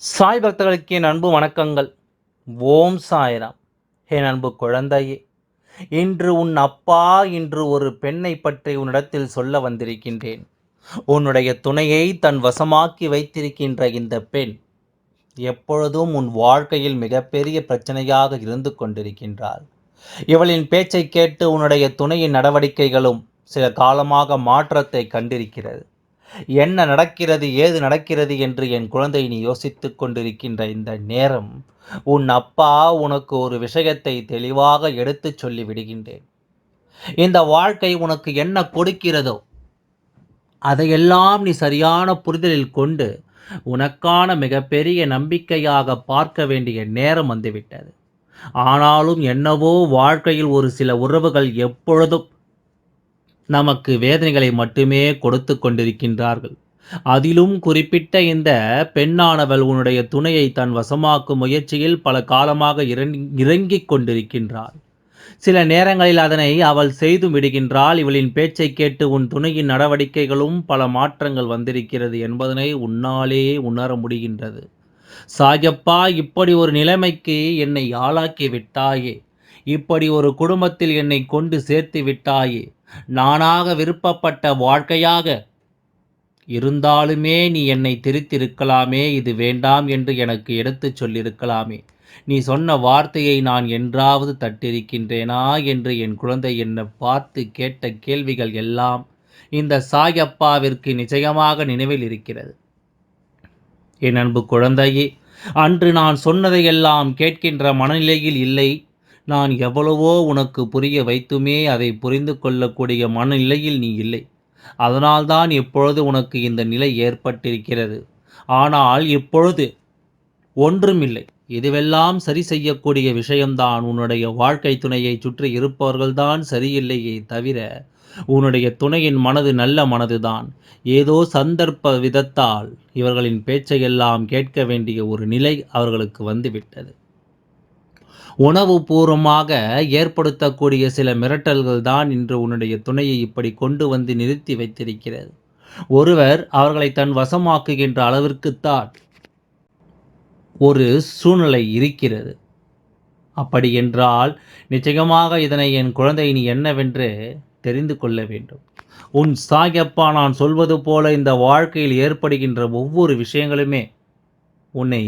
சாய் பக்தர்களுக்கு என் அன்பு வணக்கங்கள். ஓம் சாய்ராம். என் அன்பு குழந்தையே இன்று உன் அப்பா இன்று ஒரு பெண்ணை பற்றி உன்னிடத்தில் சொல்ல வந்திருக்கின்றேன். உன்னுடைய துணையை தன் வசமாக்கி வைத்திருக்கின்ற இந்த பெண் எப்பொழுதும் உன் வாழ்க்கையில் மிகப்பெரிய பிரச்சனையாக இருந்து கொண்டிருக்கின்றாள். இவளின் பேச்சை கேட்டு உன்னுடைய துணையின் நடவடிக்கைகளும் சில காலமாக மாற்றத்தை கண்டிருக்கிறது. என்ன நடக்கிறது ஏது நடக்கிறது என்று என் குழந்தை நீ யோசித்து கொண்டிருக்கின்ற இந்த நேரம் உன் அப்பா உனக்கு ஒரு விஷயத்தை தெளிவாக எடுத்துச் சொல்லி விடுகின்றேன். இந்த வாழ்க்கை உனக்கு என்ன கொடுக்கிறதோ அதையெல்லாம் நீ சரியான புரிதலில் கொண்டு உனக்கான மிகப்பெரிய நம்பிக்கையாக பார்க்க வேண்டிய நேரம் வந்துவிட்டது. ஆனாலும் என்னவோ வாழ்க்கையில் ஒரு சில உறவுகள் எப்பொழுதும் நமக்கு வேதனைகளை மட்டுமே கொடுத்து கொண்டிருக்கின்றார்கள். அதிலும் குறிப்பிட்ட இந்த பெண்ணானவள் உன்னுடைய துணையை தன் வசமாக்கும் முயற்சியில் பல காலமாக இறங்கிக் கொண்டிருக்கின்றாள். சில நேரங்களில் அதனை அவள் செய்து விடுகின்றாள். இவளின் பேச்சை கேட்டு உன் துணையின் நடவடிக்கைகளும் பல மாற்றங்கள் வந்திருக்கிறது என்பதனை உன்னாலே உணர முடிகின்றது. சாயப்பா இப்படி ஒரு நிலைமைக்கு என்னை ஆளாக்கி விட்டாயே. இப்படி ஒரு குடும்பத்தில் என்னை கொண்டு சேர்த்து விட்டாயே. நானாக விருப்பப்பட்ட வாழ்க்கையாக இருந்தாலுமே நீ என்னை திருத்திருக்கலாமே இது வேண்டாம் என்று எனக்கு எடுத்துச் சொல்லியிருக்கலாமே நீ சொன்ன வார்த்தையை நான் என்றாவது தட்டிருக்கின்றேனா என்று என் குழந்தை என்னை பார்த்து கேட்ட கேள்விகள் எல்லாம் இந்த சாயப்பாவிற்கு நிச்சயமாக நினைவில் இருக்கிறது. என் அன்பு குழந்தையே அன்று நான் சொன்னதையெல்லாம் கேட்கின்ற மனநிலையில் இல்லை. நான் எவ்வளவோ உனக்கு புரிய வைத்துமே அதை புரிந்து கொள்ளக்கூடிய மனநிலையில் நீ இல்லை. அதனால்தான் இப்பொழுது உனக்கு இந்த நிலை ஏற்பட்டிருக்கிறது. ஆனால் இப்பொழுது ஒன்றுமில்லை. இதுவெல்லாம் சரி செய்யக்கூடிய விஷயம்தான். உன்னுடைய வாழ்க்கை துணையை சுற்றி இருப்பவர்கள்தான் சரியில்லையே தவிர உன்னுடைய துணையின் மனது நல்ல மனதுதான். ஏதோ சந்தர்ப்ப விதத்தால் இவர்களின் பேச்சையெல்லாம் கேட்க வேண்டிய ஒரு நிலை அவர்களுக்கு வந்துவிட்டது. உணவு பூர்வமாக ஏற்படுத்தக்கூடிய சில மிரட்டல்கள் தான் இன்று உன்னுடைய துணையை இப்படி கொண்டு வந்து நிறுத்தி வைத்திருக்கிறது. ஒருவர் அவர்களை தன் வசமாக்குகின்ற அளவிற்குத்தான் ஒரு சூழ்நிலை இருக்கிறது. அப்படி என்றால் நிச்சயமாக இதனை என் குழந்தை நீ என்னவென்று தெரிந்து கொள்ள வேண்டும். உன் சாயப்பா நான் சொல்வது போல இந்த வாழ்க்கையில் ஏற்படுகின்ற ஒவ்வொரு விஷயங்களுமே உன்னை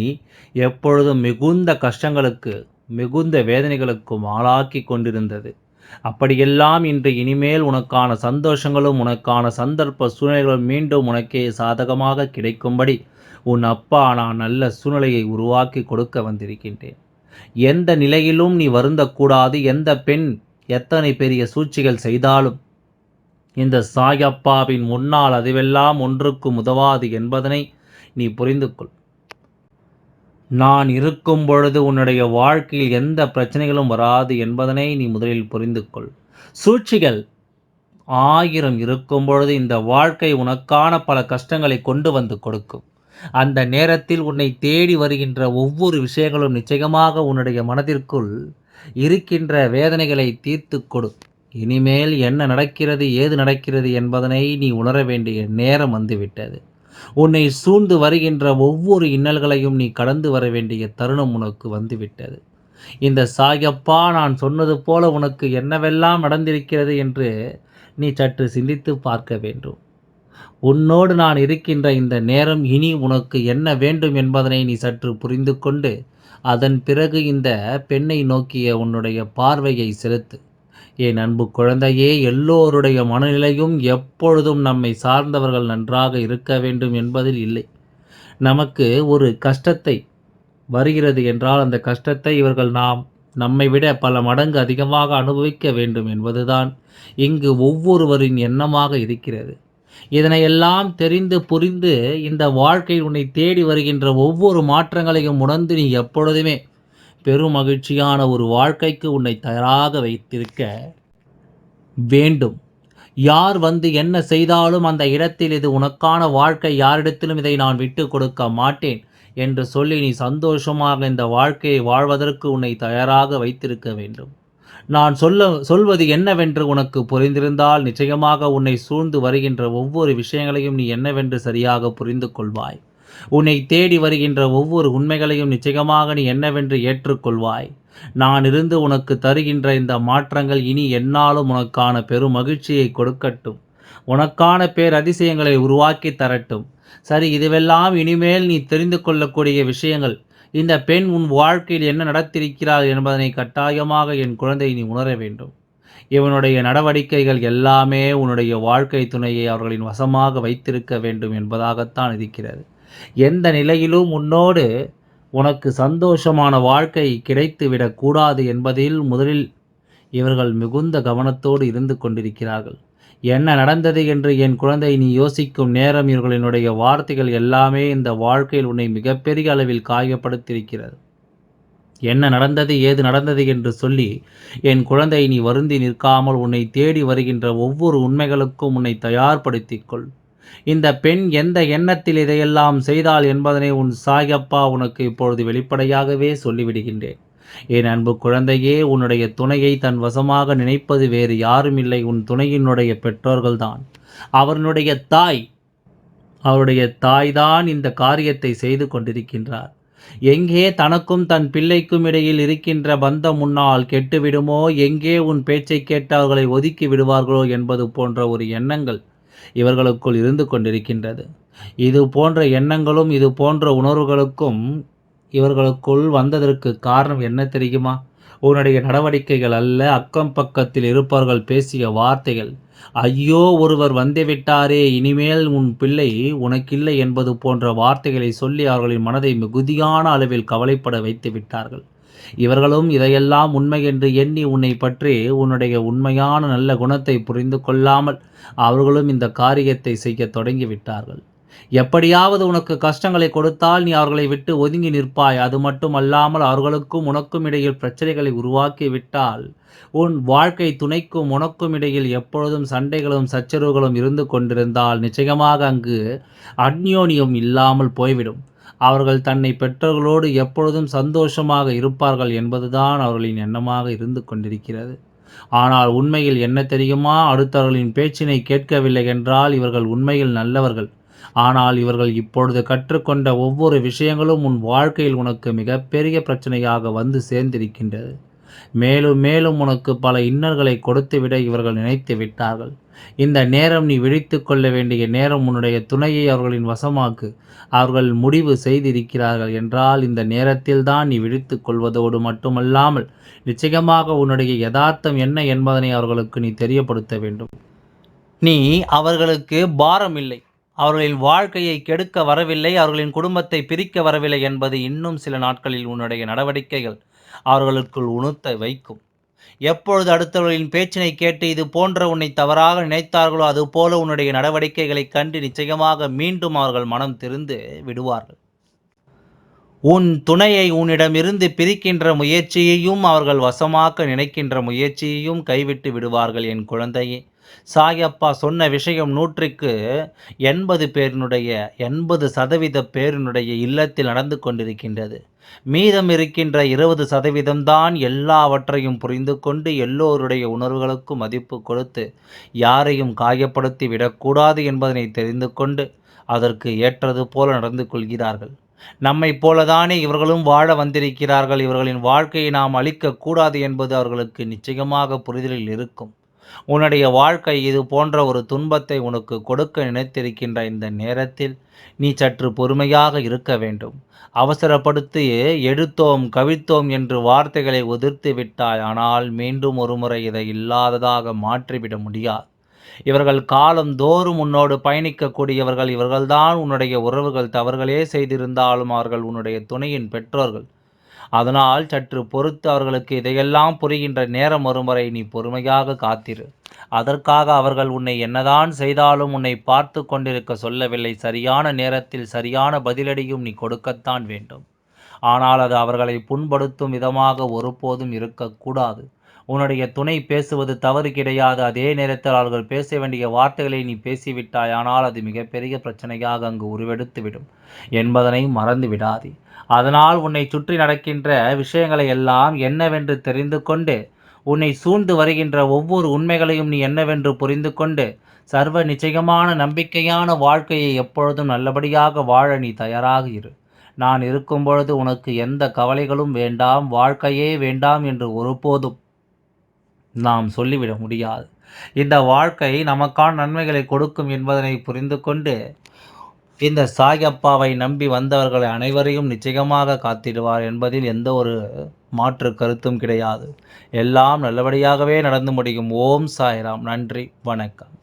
எப்பொழுதும் மிகுந்த கஷ்டங்களுக்கு மிகுந்த வேதனைகளுக்கும் ஆளாக்கி கொண்டிருந்தது. அப்படியெல்லாம் இன்று இனிமேல் உனக்கான சந்தோஷங்களும் உனக்கான சந்தர்ப்ப சூழ்நிலைகளும் மீண்டும் உனக்கே சாதகமாக கிடைக்கும்படி உன் அப்பா நான் நல்ல சூழ்நிலையை உருவாக்கி கொடுக்க வந்திருக்கின்றேன். எந்த நிலையிலும் நீ வருந்தக்கூடாது. எந்த பெண் எத்தனை பெரிய சூழ்ச்சிகள் செய்தாலும் இந்த சாயப்பாவின் முன்னால் அதுவெல்லாம் ஒன்றுக்கும் உதவாது என்பதனை நீ புரிந்து கொள் நான் இருக்கும் பொழுது உன்னுடைய வாழ்க்கையில் எந்த பிரச்சனைகளும் வராது என்பதனை நீ முதலில் புரிந்து கொள். சூழ்ச்சிகள். ஆயிரம் இருக்கும் பொழுது இந்த வாழ்க்கை உனக்கான பல கஷ்டங்களை கொண்டு வந்து கொடுக்கும். அந்த நேரத்தில் உன்னை தேடி வருகின்ற ஒவ்வொரு விஷயங்களும் நிச்சயமாக உன்னுடைய மனதிற்குள் இருக்கின்ற வேதனைகளை தீர்த்து கொடு. இனிமேல் என்ன நடக்கிறது ஏது நடக்கிறது என்பதனை நீ உணர வேண்டிய நேரம் வந்துவிட்டது. உன்னை சூழ்ந்து வருகின்ற ஒவ்வொரு இன்னல்களையும் நீ கடந்து வர வேண்டிய தருணம் உனக்கு வந்துவிட்டது. இந்த சாயப்பா நான் சொன்னது போல உனக்கு என்னவெல்லாம் நடந்திருக்கிறது என்று நீ சற்று சிந்தித்து பார்க்க வேண்டும். உன்னோடு நான் இருக்கின்ற இந்த நேரம் இனி உனக்கு என்ன வேண்டும் என்பதனை நீ சற்று புரிந்து கொண்டு அதன் பிறகு இந்த பெண்ணை நோக்கிய உன்னுடைய பார்வையை செலுத்து. என் அன்பு குழந்தையே எல்லோருடைய மனநிலையும் எப்பொழுதும் நம்மை சார்ந்தவர்கள் நன்றாக இருக்க வேண்டும் என்பதில் இல்லை. நமக்கு ஒரு கஷ்டத்தை வருகிறது என்றால் அந்த கஷ்டத்தை இவர்கள் நாம் நம்மை விட பல மடங்கு அதிகமாக அனுபவிக்க வேண்டும் என்பதுதான் இங்கு ஒவ்வொருவரின் எண்ணமாக இருக்கிறது. இதனையெல்லாம் தெரிந்து புரிந்து இந்த வாழ்க்கை உன்னை தேடி வருகின்ற ஒவ்வொரு மாற்றங்களையும் உணர்ந்து நீ எப்பொழுதுமே பெரும் மகிழ்ச்சியான ஒரு வாழ்க்கைக்கு உன்னை தயாராக வைத்திருக்க வேண்டும். யார் வந்து என்ன செய்தாலும் அந்த இடத்தில் இது உனக்கான வாழ்க்கை யாரிடத்திலும் இதை நான் விட்டு கொடுக்க மாட்டேன் என்று சொல்லி நீ சந்தோஷமாக இந்த வாழ்க்கையை வாழ்வதற்கு உன்னை தயாராக வைத்திருக்க வேண்டும். நான் சொல்ல சொல்வது என்னவென்று உனக்கு புரிந்திருந்தால் நிச்சயமாக உன்னை சூழ்ந்து வருகின்ற ஒவ்வொரு விஷயங்களையும் நீ என்னவென்று சரியாக புரிந்து கொள்வாய். உன்னை தேடி வருகின்ற ஒவ்வொரு உண்மைகளையும் நிச்சயமாக நீ என்னவென்று ஏற்றுக்கொள்வாய். நான் இருந்து உனக்கு தருகின்ற இந்த மாற்றங்கள் இனி என்னாலும் உனக்கான பெரும் மகிழ்ச்சியை கொடுக்கட்டும். உனக்கான பேர் அதிசயங்களை உருவாக்கி தரட்டும். சரி இதுவெல்லாம் இனிமேல் நீ தெரிந்து கொள்ளக்கூடிய விஷயங்கள். இந்த பெண் உன் வாழ்க்கையில் என்ன நடத்திருக்கிறாள் என்பதனை கட்டாயமாக என் குழந்தை நீ உணர வேண்டும். இவனுடைய நடவடிக்கைகள் எல்லாமே உன்னுடைய வாழ்க்கை துணையை அவர்களின் வசமாக வைத்திருக்க வேண்டும் என்பதாகத்தான் இருக்கிறது. எந்த நிலையிலும் உன்னோடு உனக்கு சந்தோஷமான வாழ்க்கை கிடைத்துவிடக்கூடாது என்பதில் முதலில் இவர்கள் மிகுந்த கவனத்தோடு இருந்து கொண்டிருக்கிறார்கள். என்ன நடந்தது என்று என் குழந்தை நீ யோசிக்கும் நேரம் இவர்களினுடைய வார்த்தைகள் எல்லாமே இந்த வாழ்க்கையில் உன்னை மிகப்பெரிய அளவில் காயப்படுத்தியிருக்கிறது. என்ன நடந்தது ஏது நடந்தது என்று சொல்லி என் குழந்தை நீ வருந்தி நிற்காமல் உன்னை தேடி வருகின்ற ஒவ்வொரு உண்மைகளுக்கும் உன்னை தயார்படுத்திக் கொள். இந்த பெண் எந்த எண்ணத்தில் இதையெல்லாம் செய்தாள் என்பதனை உன் சாயப்பா உனக்கு இப்பொழுது வெளிப்படையாகவே சொல்லிவிடுகின்றேன். என் அன்பு குழந்தையே உன்னுடைய துணையை தன் வசமாக நினைப்பது வேறு யாரும் இல்லை உன் துணையினுடைய பெற்றோர்கள்தான். அவனுடைய தாய் அவருடைய தாய்தான் இந்த காரியத்தை செய்து கொண்டிருக்கின்றார். எங்கே தனக்கும் தன் பிள்ளைக்கும் இடையில் இருக்கின்ற பந்தம் முன்னால் கெட்டுவிடுமோ? எங்கே உன் பேச்சை கேட்டு அவர்களை ஒதுக்கி விடுவார்களோ? என்பது போன்ற ஒரு எண்ணங்கள் இவர்களுக்குள் இருந்து கொண்டிருக்கின்றது. இது போன்ற எண்ணங்களும் இது போன்ற உணர்வுகளுக்கும் இவர்களுக்குள் வந்ததற்கு காரணம் என்ன தெரியுமா? உன்னுடைய நடவடிக்கைகள் அல்ல அக்கம் பக்கத்தில் இருப்பவர்கள் பேசிய வார்த்தைகள். ஐயோ ஒருவர் வந்துவிட்டாரே இனிமேல் உன் பிள்ளை உனக்கில்லை என்பது போன்ற வார்த்தைகளை சொல்லி அவர்களின் மனதை மிகுதியான அளவில் கவலைப்பட வைத்து விட்டார்கள். இவர்களும் இதையெல்லாம் உண்மை என்று எண்ணி உன்னை பற்றி உன்னுடைய உண்மையான நல்ல குணத்தை புரிந்து கொள்ளாமல் அவர்களும் இந்த காரியத்தை செய்ய தொடங்கிவிட்டார்கள். எப்படியாவது உனக்கு கஷ்டங்களை கொடுத்தால் நீ அவர்களை விட்டு ஒதுங்கி நிற்பாய். அது மட்டுமல்லாமல் அவர்களுக்கும் உனக்கும் இடையில் பிரச்சனைகளை உருவாக்கி விட்டால் உன் வாழ்க்கை துணைக்கும் உனக்கும் இடையில் எப்பொழுதும் சண்டைகளும் சச்சரவுகளும் இருந்து கொண்டிருந்தால் நிச்சயமாக அங்கு அந்யோன்யம் இல்லாமல் போய்விடும். அவர்கள் தன்னை பெற்றவர்களோடு எப்பொழுதும் சந்தோஷமாக இருப்பார்கள் என்பதுதான் அவர்களின் எண்ணமாக இருந்து கொண்டிருக்கிறது. ஆனால் உண்மையில் என்ன தெரியுமா? அடுத்தவர்களின் பேச்சினை கேட்கவில்லை என்றால் இவர்கள் உண்மையில் நல்லவர்கள். ஆனால் இவர்கள் இப்பொழுது கற்றுக்கொண்ட ஒவ்வொரு விஷயங்களும் உன் வாழ்க்கையில் உனக்கு மிகப்பெரிய பிரச்சனையாக வந்து சேர்ந்திருக்கின்றது. மேலும் மேலும் உனக்கு பல இன்னல்களை கொடுத்துவிட இவர்கள் நினைத்து விட்டார்கள். இந்த நேரம் நீ விழித்து கொள்ள வேண்டிய நேரம் உன்னுடைய துணையை அவர்களின் வசமாக்கு அவர்கள் முடிவு செய்திருக்கிறார்கள் என்றால் இந்த நேரத்தில் தான் நீ விழித்து கொள்வதோடு மட்டுமல்லாமல் நிச்சயமாக உன்னுடைய யதார்த்தம் என்ன என்பதனை அவர்களுக்கு நீ தெரியப்படுத்த வேண்டும். நீ அவர்களுக்கு பாரம் இல்லை அவர்களின் வாழ்க்கையை கெடுக்க வரவில்லை. அவர்களின் குடும்பத்தை பிரிக்க வரவில்லை என்பது இன்னும் சில நாட்களில் உன்னுடைய நடவடிக்கைகள். அவர்களுக்குள் உணர்த்த வைக்கும். எப்பொழுது அடுத்தவர்களின் பேச்சினை கேட்டு இது போன்ற உன்னை தவறாக நினைத்தார்களோ அதுபோல உன்னுடைய நடவடிக்கைகளை கண்டு நிச்சயமாக மீண்டும் அவர்கள் மனம் திருந்து விடுவார்கள். உன் துணையை உன்னிடமிருந்து பிரிக்கின்ற முயற்சியையும் அவர்கள் வசமாக்க நினைக்கின்ற முயற்சியையும் கைவிட்டு விடுவார்கள் என் குழந்தையே. சாயப்பா சொன்ன விஷயம் நூற்றுக்கு எண்பது பேரினுடைய எண்பது சதவீத பேரினுடைய இல்லத்தில் நடந்து கொண்டிருக்கின்றது. மீதம் இருக்கின்ற இருபது சதவீதம்தான் எல்லாவற்றையும் புரிந்து கொண்டு எல்லோருடைய உணர்வுகளுக்கும் மதிப்பு கொடுத்து யாரையும் காயப்படுத்தி விடக்கூடாது என்பதனை தெரிந்து கொண்டு அதற்கு ஏற்றது போல நடந்து கொள்கிறார்கள். நம்மை போலதானே இவர்களும் வாழ வந்திருக்கிறார்கள். இவர்களின் வாழ்க்கையை நாம் அழிக்கக்கூடாது என்பது அவர்களுக்கு நிச்சயமாக புரிதலில் இருக்கும். உன்னுடைய வாழ்க்கை இது போன்ற ஒரு துன்பத்தை உனக்கு கொடுக்க நினைத்திருக்கின்ற இந்த நேரத்தில் நீ சற்று பொறுமையாக இருக்க வேண்டும். அவசரப்படுத்தி எடுத்தோம் கவித்தோம் என்று வார்த்தைகளை உதிர்த்து விட்டாய். ஆனால் மீண்டும் ஒருமுறை இதை இல்லாததாக மாற்றிவிட முடியாது. இவர்கள் காலம் தோறும் உன்னோடு பயணிக்கக்கூடியவர்கள் இவர்கள்தான் உன்னுடைய உறவுகள் தவறுகளே செய்திருந்தாலும் அவர்கள் உன்னுடைய துணையின் பெற்றோர்கள். அதனால் சற்று பொறுத்து அவர்களுக்கு இதையெல்லாம் புரிகின்ற நேரம் வரும்வரை நீ பொறுமையாக காத்திரு. அதற்காக அவர்கள் உன்னை என்னதான் செய்தாலும் உன்னை பார்த்து கொண்டிருக்க சொல்லவில்லை. சரியான நேரத்தில் சரியான பதிலடியும் நீ கொடுக்கத்தான் வேண்டும். ஆனால் அது அவர்களை புண்படுத்தும் விதமாக ஒருபோதும் இருக்கக்கூடாது. உன்னுடைய துணை பேசுவது தவறு கிடையாது. அதே நேரத்தில் அவர்கள் பேச வேண்டிய வார்த்தைகளை நீ பேசிவிட்டாய். ஆனால் அது மிகப்பெரிய பிரச்சனையாக அங்கு உருவெடுத்துவிடும் என்பதனை மறந்து விடாதே அதனால் உன்னை சுற்றி நடக்கின்ற விஷயங்களை எல்லாம் என்னவென்று தெரிந்து கொண்டு உன்னை சூழ்ந்து வருகின்ற ஒவ்வொரு உண்மைகளையும் நீ என்னவென்று புரிந்து கொண்டு சர்வ நிச்சயமான நம்பிக்கையான வாழ்க்கையை எப்பொழுதும் நல்லபடியாக வாழ நீ தயாராக இரு. நான் இருக்கும் பொழுது உனக்கு எந்த கவலைகளும் வேண்டாம் வாழ்க்கையே வேண்டாம் என்று ஒருபோதும் நாம் சொல்லிவிட முடியாது. இந்த வாழ்க்கை நமக்கான நன்மைகளை கொடுக்கும் என்பதனை புரிந்து கொண்டு இந்த சாயப்பாவை நம்பி வந்தவர்களை அனைவரையும் நிச்சயமாக காத்திடுவார் என்பதில் எந்த ஒரு மாற்று கருத்தும் கிடையாது. எல்லாம் நல்லபடியாகவே நடந்து முடியும். ஓம் சாய்ராம். நன்றி. வணக்கம்.